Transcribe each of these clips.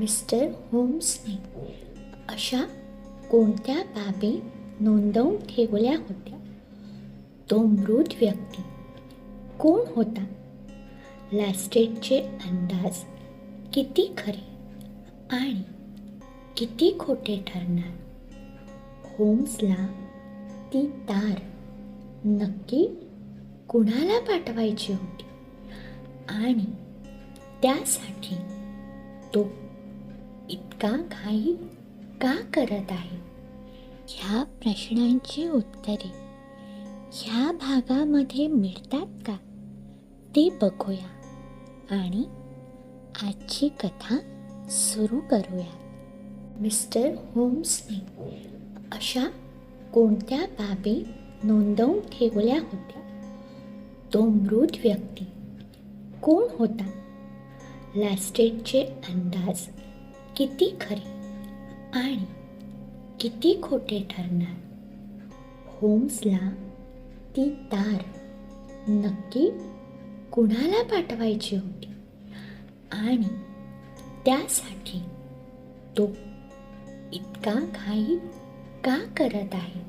Mister होम्सने अशा कोणत्या बाबी नोंदवून ठेवल्या होत्या? तो मृत व्यक्ती कोण होता? लॅस्टेटचे अंदाज किती खरे आणि किती खोटे ठरणार? होम्सला ती तार नक्की कुणाला पाठवायची होती? आणि त्यासाठी तो इतका घाई का करत आहे? ह्या प्रश्नांची उत्तरे ह्या भागामध्ये मिळतात का? ते बघूया. आणि आजची कथा सुरू करूया. मिस्टर होम्सने अशा कोणत्या बाबी नोंदवून ठेवल्या होत्या? तो मृत व्यक्ती कोण होता? लॅस्टेटचे अंदाज किती खरे आणि किती खोटे ठरणार. होम्सला ती तार नक्की कुणाला पाठवायची होती? आणि त्यासाठी तो इतका घाई का करत आहे?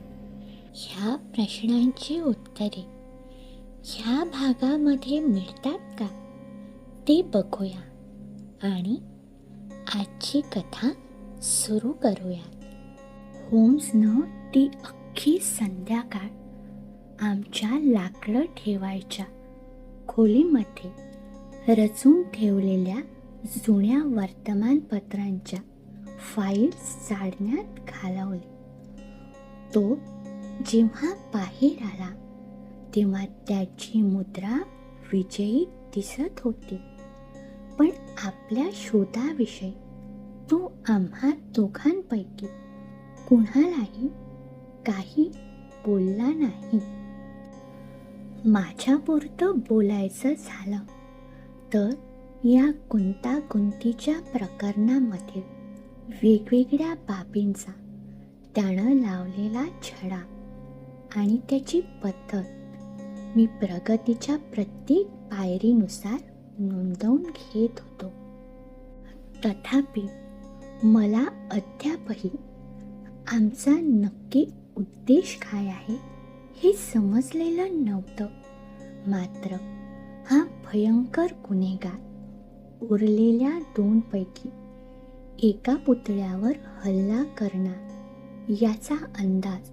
ह्या प्रश्नांची उत्तरे ह्या भागामध्ये मिळतात का? ते बघूया. आणि आजची कथा सुरू करूया होम्सनं ती अख्खी संध्याकाळ आमच्या लाकडं ठेवायच्या खोलीमध्ये रचून ठेवलेल्या जुन्या वर्तमानपत्रांच्या फाईल्स जाळण्यात घालवली. तो जेव्हा बाहेर आला तेव्हा त्याची मुद्रा विजयी दिसत होती. पण आपल्या शोधाविषयी तो आम्हा दोघांपैकी कुणालाही काही बोलला नाही. माझ्यापुरतं बोलायचं झालं तर या गुंतागुंतीच्या प्रकरणामध्ये वेगवेगळ्या बाबींचा त्यानं लावलेला छडा आणि त्याची पद्धत मी प्रगतीच्या प्रत्येक पायरीनुसार नोंदवून घेत होतो. तथापि मला अद्यापही आमचा नक्की उद्देश काय आहे हे समजलेलं नव्हतं. मात्र हा भयंकर गुन्हेगार उरलेल्या दोनपैकी एका पुतळ्यावर हल्ला करणार याचा अंदाज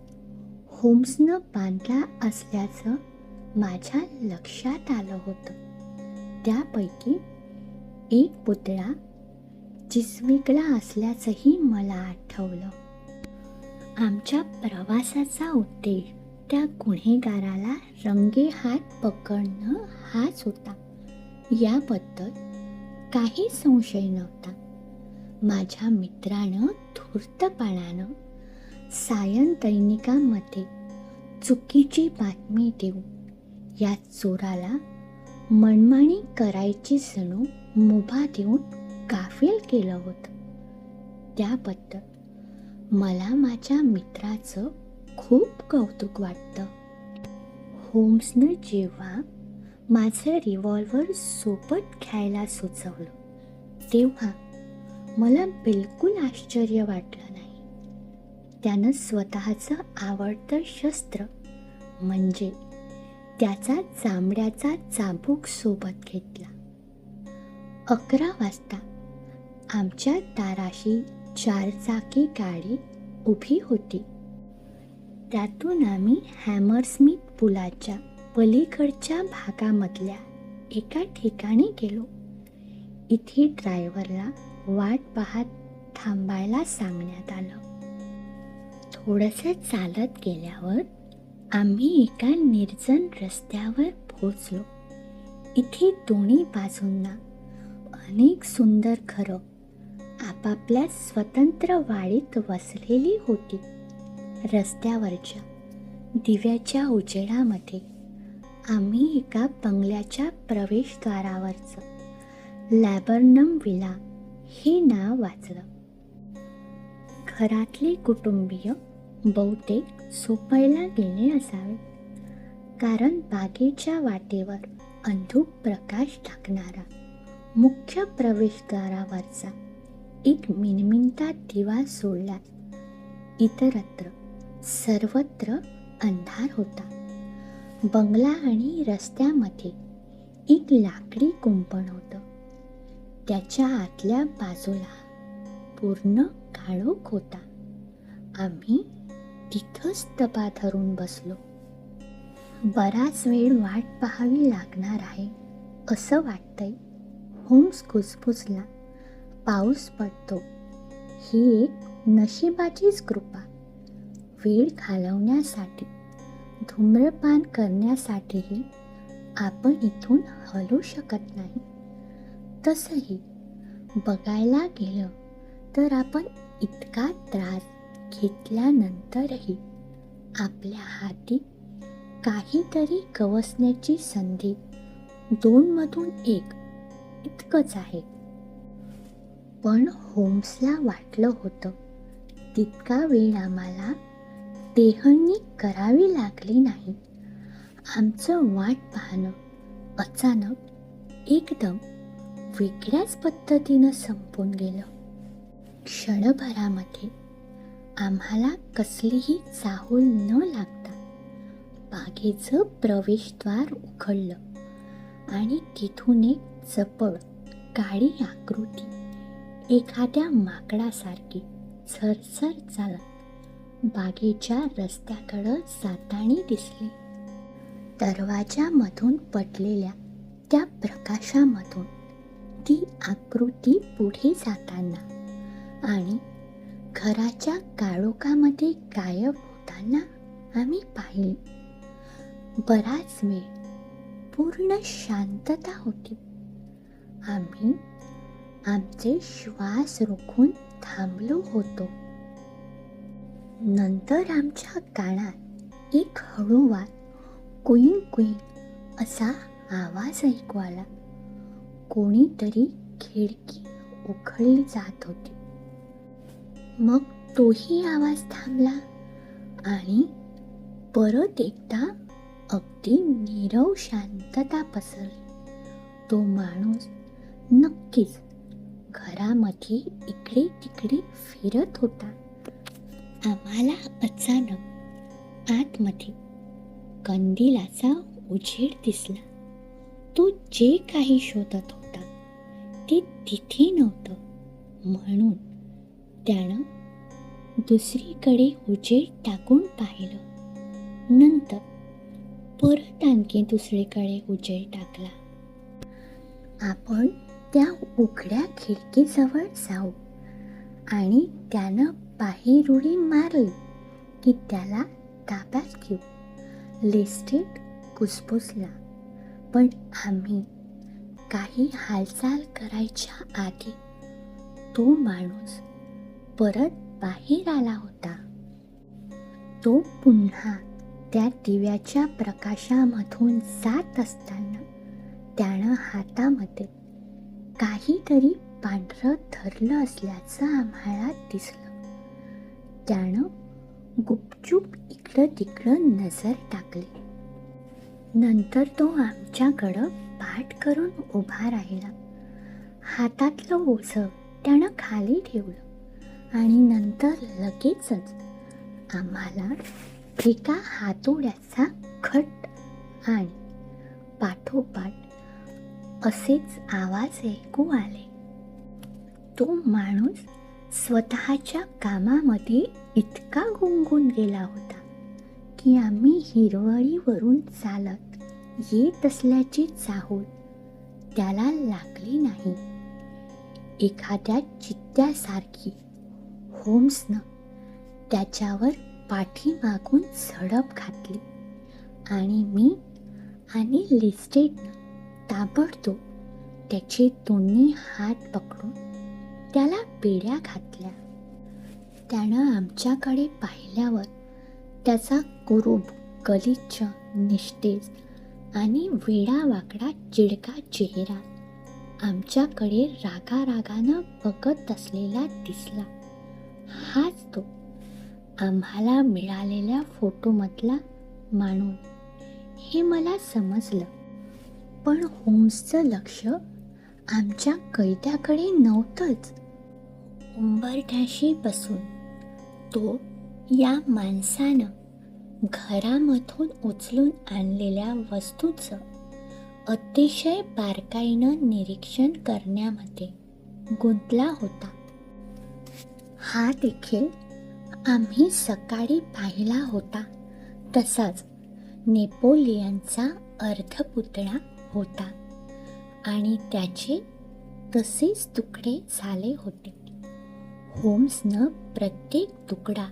होम्सनं बांधला असल्याचं माझ्या लक्षात आलं होतं. त्यापैकी एक पुतळा चिसविकला असल्याचंही मला आठवलं. आमच्या प्रवासाचा उद्देश त्या गुन्हेगाराला रंगे हात पकडणं हाच होता. याबद्दल काही संशय नव्हता. माझ्या मित्रानं धूर्तपणानं सायन दैनिकामध्ये चुकीची बातमी देऊन या चोराला मनमानी करायची सणू मुभा देऊन गाफील केलं होतं? त्याबद्दल मला माझ्या मित्राचं खूप कौतुक वाटतं. होम्सनं जेव्हा माझं रिव्हॉल्वर सोबत घ्यायला सुचवलं तेव्हा मला बिलकुल आश्चर्य वाटलं नाही. त्यानं स्वतःचं आवडतं शस्त्र म्हणजे त्याचा चामड्याचा चाबूक सोबत घेतला. अकरा वाजता आमच्या दाराशी चारचाकी गाडी उभी होती. त्यातून आम्ही हॅमरस्मिथ पुलाच्या पलीकडच्या भागामधल्या एका ठिकाणी गेलो. इथे ड्रायव्हरला वाट पाहत थांबायला सांगण्यात आलं. थोडंसं चालत गेल्यावर आम्ही एका निर्जन रस्त्यावर पोहोचलो. इथे दोन्ही बाजूंना अनेक सुंदर घरं आपापल्या स्वतंत्र वाडीत वसलेली होती. रस्त्यावरच्या दिव्याच्या उजेडामध्ये आम्ही एका बंगल्याच्या प्रवेशद्वारावरचं लॅबर्नम विला हे नाव वाचलं. घरातले कुटुंबीय बहुतेक सोपायला गेले असावे कारण बागेच्या वाटेवर अंधूक प्रकाश टाकणारा मुख्य प्रवेशद्वारावरचा एक मिनमिनता दिवा सोडला. इतरत्र सर्वत्र अंधार होता. बंगला आणि रस्त्यामध्ये एक लाकडी कुंपण होतं. त्याच्या आतल्या बाजूला पूर्ण काळोख होता. आम्ही तिथंच तपा धरून बसलो. बराच वेळ वाट पाहावी लागणार आहे असं वाटतंय. होम्स कुसफुसला पाऊस पडतो. ही एक नशिबाचीच कृपा. वेळ घालवण्यासाठी धूम्रपान करण्यासाठीही आपण इथून हलू शकत नाही. तसंही बघायला गेलं तर आपण इतका त्रास घेतल्यानंतरही आपल्या हाती काहीतरी गवसण्याची संधी दोनमधून एक इतकंच आहे. पण होम्सला वाटलं होतं. तितका वेळ आम्हाला देहणी करावी लागली नाही. आमचं वाट पाहणं अचानक एकदम वेगळ्याच पद्धतीनं संपून गेलं. क्षणभरामध्ये आम्हाला कसलीही चाहूल न लागता बागेचं प्रवेशद्वार उघडलं आणि तिथून एक चपळ काळी आकृती एखाद्या माकडासारखी झरझर चालत बागेच्या रस्त्याकडं जातानी दिसली. दरवाजामधून पडलेल्या त्या प्रकाशामधून ती आकृती पुढे जाताना आणि घराच्या काळोखामध्ये गायब होताना आम्ही पाहिले. बराच वेळ पूर्ण शांतता होती. आम्ही आमचे श्वास रोखून थांबलो होतो. नंतर आमच्या कानात एक हळूवार कुईन कुईंग असा आवाज ऐकू आला. कोणीतरी खिडकी उखळली जात होती. मग तोही आवाज थांबला आणि परत एकदा अगदी नीरव शांतता पसरली. तो माणूस नक्कीच घरामध्ये इकडे तिकडे फिरत होता. आम्हाला अचानक आतमध्ये कंदिलाचा उजेड दिसला. तो जे काही शोधत होता ते तिथे नव्हतं. म्हणून त्यानं दुसरीकडे उजेड टाकून पाहिलं. नंतर परत आणखी दुसरीकडे उजेड टाकला. आपण त्या उघड्या खिडकीजवळ जाऊ. आणि त्यानं बाहेर उडी मारली की त्याला ताब्यात घेऊ. लिस्टीत कुसबुसला पण आम्ही काही हालचाल करायच्या आधी तो माणूस परत बाहेर आला होता. तो पुन्हा त्या दिव्याच्या प्रकाशामधून जात असताना त्यानं हातामध्ये काहीतरी पांढरं धरलं असल्याचं आम्हाला दिसलं. त्यानं गुपचूप इकडं तिकडं नजर टाकली. नंतर तो आमच्याकडं पाठ करून उभा राहिला. हातातलं ओझं त्यानं खाली ठेवलं आणि नंतर लगेचच आम्हाला एका हातोड्याचा खट आणि पाठोपाठ असेच आवाज ऐकू आले. तो माणूस स्वतःच्या कामामध्ये इतका गुंगून गेला होता की आम्ही हिरवळीवरून चालत येत असल्याची चाहूल त्याला लागली नाही. एखाद्या चित्त्यासारखी होम्सनं त्याच्यावर पाठीमागून झडप घातली आणि मी आणि लिस्टेटनं ताबडतोब त्याचे दोन्ही हात पकडून त्याला बेड्या घातल्या. त्यानं आमच्याकडे पाहिल्यावर त्याचा कुरूप गलिच्छ निस्तेज आणि वेडावाकडा चिडका चेहरा आमच्याकडे रागारागानं बघत असलेला दिसला. हाच तो आम्हाला मिळालेल्या फोटोमधला माणूस. हे मला समजलं. पण होम्सचं लक्ष आमच्या कैद्याकडे नव्हतंच. उंबरठ्याशी बसून तो या माणसानं घरामधून उचलून आणलेल्या वस्तूचं अतिशय बारकाईनं निरीक्षण करण्यामध्ये गुंतला होता. हा देखील आम्ही सकाळी पाहिला होता. तसाच नेपोलियनचा अर्धपुतळा होता आणि त्याचे तसेच तुकडे झाले होते. होम्सनं प्रत्येक तुकडा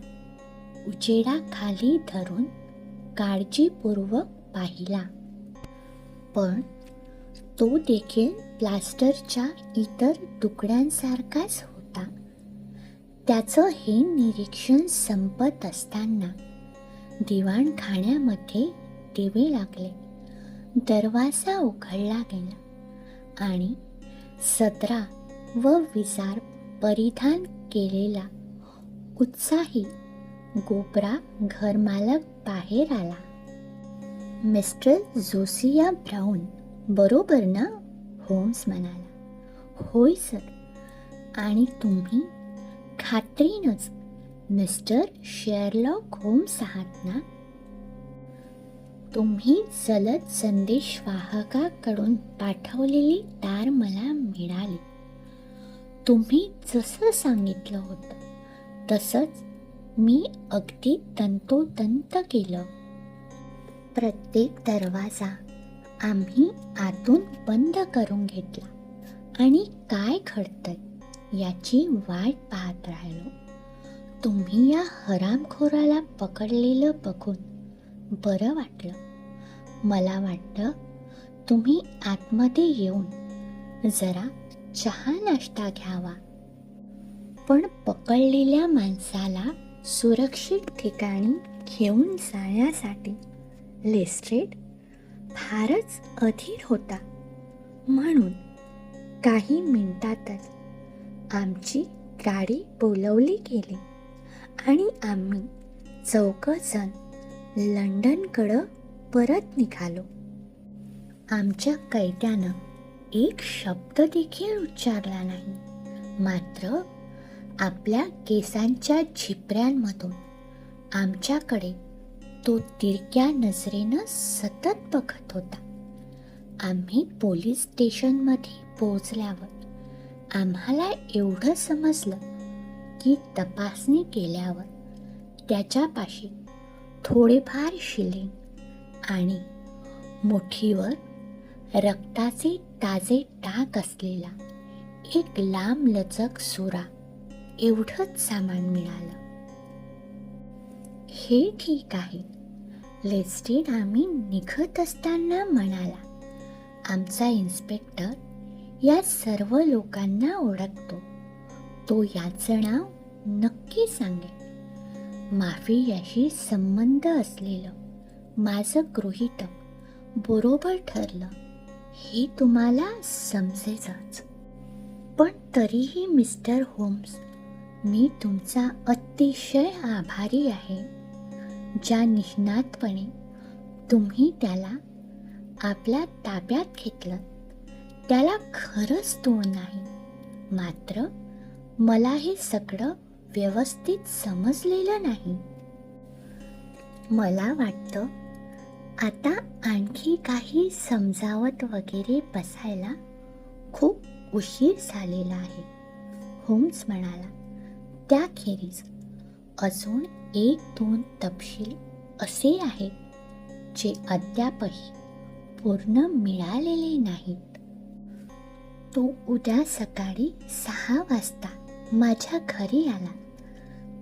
उजेडाखाली धरून काळजीपूर्वक पाहिला. पण तो देखील प्लास्टरच्या इतर तुकड्यांसारखाच होता. त्याचं हे निरीक्षण संपत असताना दिवाणखाण्यामध्ये दिवे लागले. दरवाजा उघडला गेला आणि सदरा व विजार परिधान केलेला उत्साही गोबरा घरमालक बाहेर आला. मिस्टर जोसिया ब्राऊन बरोबर ना? होम्स म्हणाला. होय सर. आणि तुम्ही? खात्रीनच. मिस्टर शेरलॉक होम्स आहात ना? तुम्ही जलद संदेश वाहकाकडून पाठवलेली तार मला मिळाली. तुम्ही जसं सांगितलं होतं तसंच मी अगदी तंतोतंत केलं. प्रत्येक दरवाजा आम्ही आतून बंद करून घेतला. आणि काय घडतंय याची वाट पाहत राहिलो. तुम्ही या हरामखोराला पकडलेलं बघून बरं वाटलं. मला वाटतं तुम्ही आतमध्ये येऊन जरा चहा नाश्ता घ्यावा. पण पकडलेल्या माणसाला सुरक्षित ठिकाणी घेऊन जाण्यासाठी लेस्ट्रेट फारच अधीर होता. म्हणून काही मिनिटातच आमची गाडी बोलवली गेली आणि आम्ही चौघजण लंडनकडं परत निघालो. आमच्या कैद्यानं एक शब्द देखील उच्चारला नाही. मात्र आपल्या केसांच्या झिपऱ्यांमधून आमच्याकडे तो तिरक्या नजरेनं सतत बघत होता. आम्ही पोलीस स्टेशनमध्ये पोहोचल्यावर आम्हाला एवढं समजलं की तपासणी केल्यावर त्याच्यापाशी थोडेफार शिलिंग आणि मुठीवर रक्ताचे ताजे टाक असलेला एक लांब लचक सुरा एवढंच सामान मिळालं. हे ठीक आहे लेस्टेड आम्ही निघत असताना म्हणाला आमचा इन्स्पेक्टर या सर्व लोकांना ओळखतो. तो याचं नाव नक्की सांगेल. माफियाशी संबंध असलेलं माझं गृहितक. बरोबर ठरलं. हे तुम्हाला समजेलच पण तरीही मिस्टर होम्स मी तुमचा अतिशय आभारी आहे. ज्या निष्णातपणे तुम्ही त्याला आपल्या ताब्यात घेतलं. त्याला खरंच तोड नाही. मात्र मला हे सगळं व्यवस्थित समजलेलं नाही. मला वाटतं आता आणखी काही समजावत वगैरे बसायला खूप उशीर झालेला आहे. होम्स म्हणाला त्याखेरीज अजून एक दोन तपशील असे आहेत जे अद्यापही पूर्ण मिळालेले नाहीत. तो उद्या सकाळी सहा वाजता माझ्या घरी आला.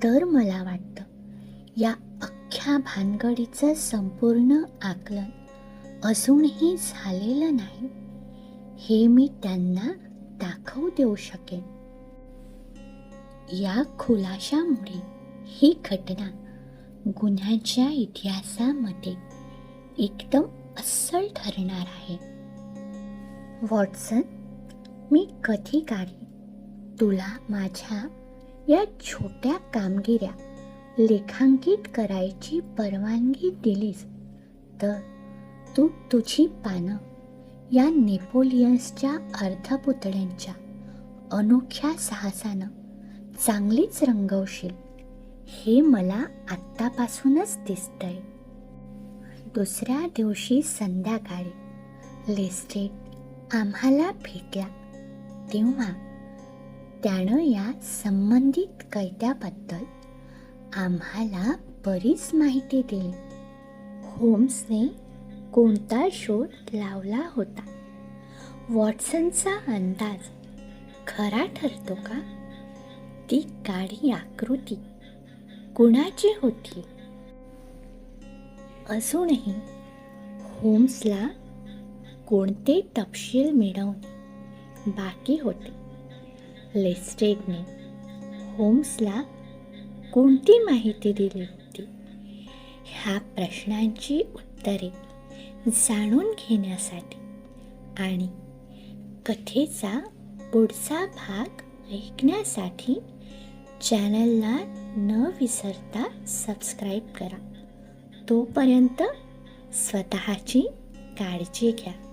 तर मला वाटतं या अख्ख्या भानगडीचं संपूर्ण आकलन अजूनही झालेलं नाही. हे मी त्यांना दाखवू देऊ शकेन. या खुलाशामुळे ही घटना गुन्ह्याच्या इतिहासामध्ये एकदम अस्सल ठरणार आहे. वॉटसन मी कधी काढी तुला माझ्या या छोट्या कामगिऱ्या लेखांकित करायची परवानगी दिलीस तर तू तुझी पानं या नेपोलियन्सच्या अर्धपुतळ्यांच्या अनोख्या साहसानं चांगलीच रंगवशील. हे मला आत्तापासूनच दिसतंय. दुसऱ्या दिवशी संध्याकाळी लेस्टेट आम्हाला भेटला. तेव्हा त्यानं या संबंधित कैद्याबद्दल आम्हाला बरीच माहिती दिली होम्सने कोणता शोध लावला होता? वॉटसनचा अंदाज खरा ठरतो का? ती काळी आकृती कुणाची होती? अजूनही होम्सला कोणते तपशील मिळवणे बाकी होते? लेस्टेडने होम्सला कोणती माहिती दिली होती? ह्या प्रश्नांची उत्तरे जाणून घेण्यासाठी आणि कथेचा पुढचा भाग ऐकण्यासाठी चॅनलला न विसरता सबस्क्राईब करा. तोपर्यंत स्वतःची काळजी घ्या.